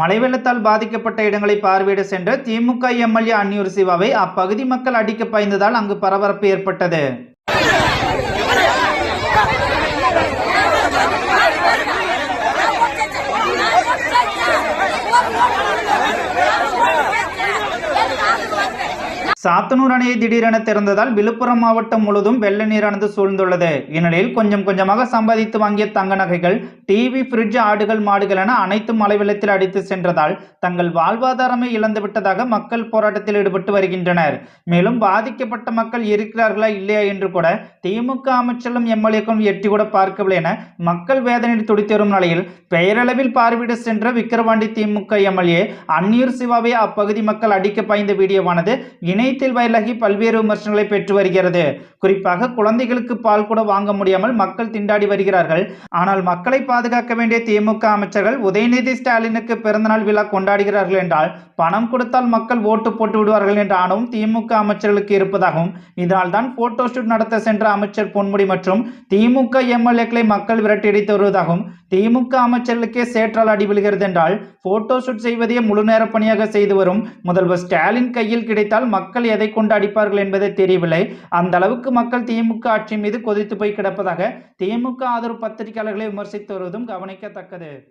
மழை வெள்ளத்தால் பாதிக்கப்பட்ட இடங்களை பார்வையிட சென்ற திமுக எம்எல்ஏ அன்னியூர் சிவாவை அப்பகுதி மக்கள் அடிக்க பாய்ந்ததால் அங்கு பரபரப்பு ஏற்பட்டது. சாத்தனூர் அணையை திடீரென திறந்ததால் விழுப்புரம் மாவட்டம் முழுவதும் வெள்ள நீரானது சூழ்ந்துள்ளது. இந்நிலையில் கொஞ்சம் கொஞ்சமாக சம்பாதித்து வாங்கிய தங்க நகைகள் டிவி ஃப்ரிட்ஜ் ஆடுகள் மாடுகள் என அனைத்தும் மழை வெள்ளத்தில் அடித்து சென்றதால் தங்கள் வாழ்வாதாரமே இழந்துவிட்டதாக மக்கள் போராட்டத்தில் ஈடுபட்டு வருகின்றனர். மேலும் பாதிக்கப்பட்ட மக்கள் இருக்கிறார்களா இல்லையா என்று கூட திமுக அமைச்சரும் எம்எல்ஏக்களும் எட்டி கூட பார்க்கவில்லை என மக்கள் வேதனையில் துடித்தேறும் நிலையில் பெயரளவில் பார்வையிட சென்ற விக்கிரவாண்டி திமுக எம்எல்ஏ அந்நீர் சிவாவை அப்பகுதி மக்கள் அடிக்க பாய்ந்த வீடியோவானது இணையத்தில் வயலாகி பல்வேறு விமர்சனங்களை பெற்று வருகிறது. குறிப்பாக குழந்தைகளுக்கு பால் கூட வாங்க முடியாமல் மக்கள் திண்டாடி வருகிறார்கள். ஆனால் மக்களை பாதுகாக்க வேண்டிய திமுக அமைச்சர்கள் உதயநிதி ஸ்டாலினுக்கு பிறந்தநாள் விழா கொண்டாடுகிறார்கள் என்றால் பணம் கொடுத்தால் மக்கள் ஓட்டு போட்டு விடுவார்கள் என்ற ஆணவம் திமுக அமைச்சர்களுக்கு இருப்பதாகவும் இதனால் தான் போட்டோ ஷூட் நடத்த சென்ற அமைச்சர் பொன்முடி மற்றும் திமுக எம்எல்ஏக்களை மக்கள் விரட்டியடித்து வருவதாகவும் திமுக அமைச்சர்களுக்கே சேற்றால் அடி விழுகிறது என்றால் போட்டோ ஷூட் செய்வதையே முழு நேர பணியாக செய்து வரும் முதல்வர் ஸ்டாலின் கையில் கிடைத்தால் மக்கள் மக்கள் எதை கொண்டு அடிப்பார்கள் என்பதே தெரியவில்லை. அந்த அளவுக்கு மக்கள் திமுக ஆட்சி மீது கொதித்து போய் கிடப்பதாக திமுக ஆதரவு பத்திரிகையாளர்களை விமர்சித்து வருவதும் கவனிக்கத்தக்கது.